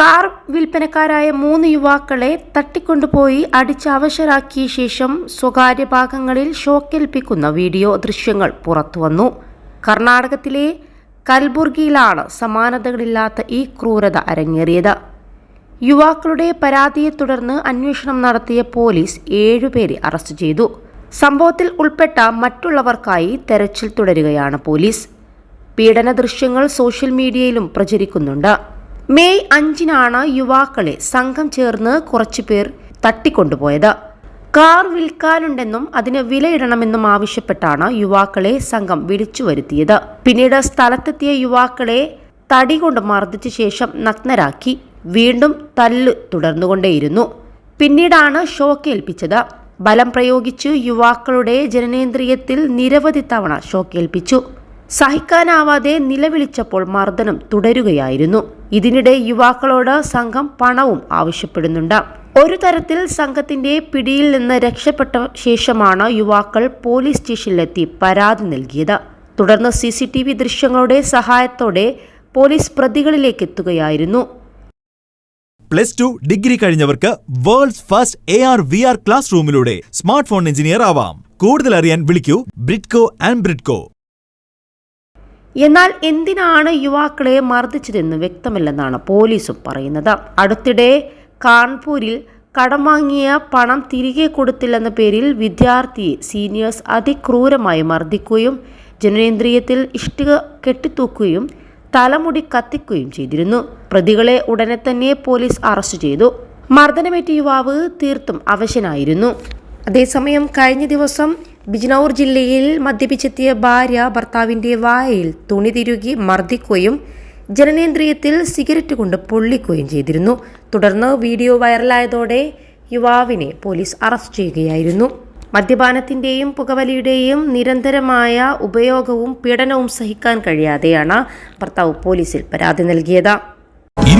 Car വിൽപ്പനക്കാരായ മൂന്ന് യുവാക്കളെ തട്ടിക്കൊണ്ടുപോയി അടിച്ച് അവശരാക്കിയ ശേഷം സ്വകാര്യ ഭാഗങ്ങളിൽ ഷോക്കേൽപ്പിക്കുന്ന വീഡിയോ ദൃശ്യങ്ങൾ പുറത്തുവന്നു. കർണാടകത്തിലെ കൽബുർഗിയിലാണ് സമാനതകളില്ലാത്ത ഈ ക്രൂരത അരങ്ങേറിയത്. യുവാക്കളുടെ പരാതിയെ തുടർന്ന് അന്വേഷണം നടത്തിയ പോലീസ് ഏഴുപേരെ അറസ്റ്റ് ചെയ്തു. സംഭവത്തിൽ ഉൾപ്പെട്ട മറ്റുള്ളവർക്കായി തെരച്ചിൽ തുടരുകയാണ് പോലീസ്. പീഡന ദൃശ്യങ്ങൾ സോഷ്യൽ മീഡിയയിലും പ്രചരിക്കുന്നുണ്ട്. മെയ് അഞ്ചിനാണ് യുവാക്കളെ സംഘം ചേർന്ന് കുറച്ചുപേർ തട്ടിക്കൊണ്ടുപോയത്. കാർ വിൽക്കാനുണ്ടെന്നും അതിന് വിലയിടണമെന്നും ആവശ്യപ്പെട്ടാണ് യുവാക്കളെ സംഘം വിളിച്ചു വരുത്തിയത് പിന്നീട് സ്ഥലത്തെത്തിയ യുവാക്കളെ തടി കൊണ്ട് മർദ്ദിച്ച ശേഷം നഗ്നരാക്കി വീണ്ടും തല്ല് തുടർന്നുകൊണ്ടേയിരുന്നു. പിന്നീടാണ് ഷോക്കേൽപ്പിച്ചത്. ബലം പ്രയോഗിച്ച് യുവാക്കളുടെ ജനനേന്ദ്രിയത്തിൽ നിരവധി തവണ ഷോക്കേൽപ്പിച്ചു. സഹിക്കാനാവാതെ നിലവിളിച്ചപ്പോൾ മർദ്ദനം തുടരുകയായിരുന്നു. ഇതിനിടെ യുവാക്കളോട് സംഘം പണവും ആവശ്യപ്പെടുന്നുണ്ട്. ഒരു തരത്തിൽ സംഘത്തിന്റെ പിടിയിൽ നിന്ന് രക്ഷപ്പെട്ട ശേഷമാണ് യുവാക്കൾ പോലീസ് സ്റ്റേഷനിലെത്തി പരാതി നൽകിയത്. തുടർന്ന് സി സി ടി വി ദൃശ്യങ്ങളുടെ സഹായത്തോടെ പോലീസ് പ്രതികളിലേക്ക് എത്തുകയായിരുന്നു. Plus two degree കഴിഞ്ഞവർക്ക് world's first A R V R class റൂമിലൂടെ smart phone engineer ആവാം. കൂടുതൽ അറിയാൻ വിളിക്കൂ ബ്രിഡ്കോ ആൻഡ് ബ്രിഡ്കോ. എന്നാൽ എന്തിനാണ് യുവാക്കളെ മർദ്ദിച്ചതെന്ന് വ്യക്തമല്ലെന്നാണ് പോലീസും പറയുന്നത്. അടുത്തിടെ കാൺപൂരിൽ കടം വാങ്ങിയ പണം തിരികെ കൊടുത്തില്ലെന്ന പേരിൽ വിദ്യാർത്ഥിയെ സീനിയേഴ്സ് അതിക്രൂരമായി മർദ്ദിക്കുകയും ജനനേന്ദ്രിയത്തിൽ ഇഷ്ടിക കെട്ടിത്തൂക്കുകയും തലമുടി കത്തിക്കുകയും ചെയ്തിരുന്നു. പ്രതികളെ ഉടനെ തന്നെ പോലീസ് അറസ്റ്റ് ചെയ്തു. മർദ്ദനമേറ്റ യുവാവ് തീർത്തും അവശനായിരുന്നു. അതേസമയം കഴിഞ്ഞ ദിവസം ബിജ്നൌർ ജില്ലയിൽ മദ്യപിച്ചെത്തിയ ഭാര്യ ഭർത്താവിന്റെ വായയിൽ തുണി തിരുകി മർദ്ദിക്കുകയും ജനനേന്ദ്രിയത്തിൽ സിഗരറ്റ് കൊണ്ട് പൊള്ളിക്കുകയും ചെയ്തിരുന്നു. തുടർന്ന് വീഡിയോ വൈറലായതോടെ യുവാവിനെ പോലീസ് അറസ്റ്റ് ചെയ്യുകയായിരുന്നു. മദ്യപാനത്തിന്റെയും പുകവലിയുടെയും നിരന്തരമായ ഉപയോഗവും പീഡനവും സഹിക്കാൻ കഴിയാതെയാണ് ഭർത്താവ് പോലീസിൽ പരാതി നൽകിയത്.